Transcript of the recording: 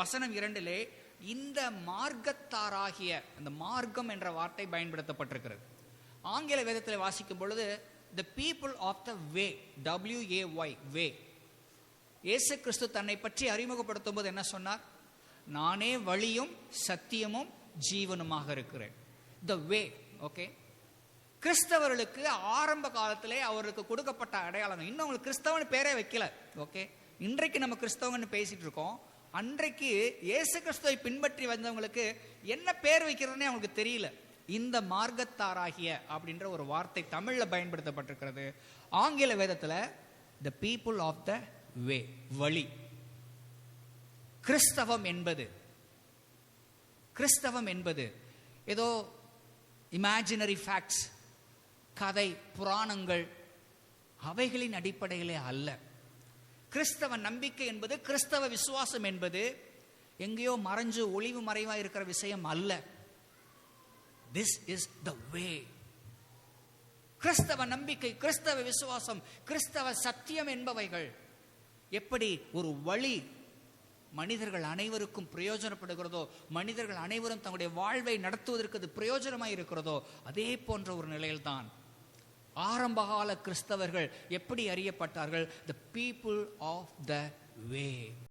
வசனம் இரண்டிலே இந்த மார்க்கத்தாராகிய அந்த மார்க்கம் என்ற வார்த்தை பயன்படுத்தப்பட்டிருக்கிறது. ஆங்கில வேதத்தில் வாசிக்கும் பொழுது the people of the way W A Y way இயேசு கிறிஸ்து தன்னை பற்றி அறிமுகப்படுத்தும் போது என்ன சொன்னார்? நானே வழியும் சத்தியமும் ஜீவனுமாக இருக்கிறேன். த வே ஓகே கிறிஸ்தவர்களுக்கு ஆரம்ப காலத்திலே அவருக்கு கொடுக்கப்பட்ட அடையாளம். இன்னும் அவங்களுக்கு கிறிஸ்தவன் பேரே வைக்கல ஓகே இன்றைக்கு நம்ம கிறிஸ்தவங்கன்னு பேசிட்டு இருக்கோம். அன்றைக்கு இயேசு கிறிஸ்துவை பின்பற்றி வந்தவங்களுக்கு என்ன பேர் வைக்கிறதுனே அவங்களுக்கு தெரியல. இந்த மார்க்கத்தாராகிய அப்படின்ற ஒரு வார்த்தை தமிழில் பயன்படுத்தப்பட்டிருக்கிறது. ஆங்கில வேதத்தில் த பீப்புள் ஆஃப் த வே வழி. கிறிஸ்தவம் என்பது. கிறிஸ்தவம் என்பது. ஏதோ இமேஜினரி ஃபேக்ட்ஸ் கதை புராணங்கள் அவைகளின் அடிப்படையிலே அல்ல. கிறிஸ்தவ நம்பிக்கை என்பது கிறிஸ்தவ விசுவாசம் என்பது எங்கேயோ மறைஞ்சு ஒளிவு மறைவா இருக்கிற விஷயம் அல்ல. திஸ் இஸ் த வே கிறிஸ்தவ நம்பிக்கை கிறிஸ்தவ விசுவாசம் கிறிஸ்தவ சத்தியம் என்பவைகள். எப்படி ஒரு வழி மனிதர்கள் அனைவருக்கும் பிரயோஜனப்படுகிறதோ மனிதர்கள் அனைவரும் தங்களுடைய வாழ்வை நடத்துவதற்கு அது பிரயோஜனமாக இருக்கிறதோ அதே போன்ற ஒரு நிலையில்தான் ஆரம்பகால கிறிஸ்தவர்கள் எப்படி அறியப்பட்டார்கள்? த பீப்புள் ஆஃப் த வே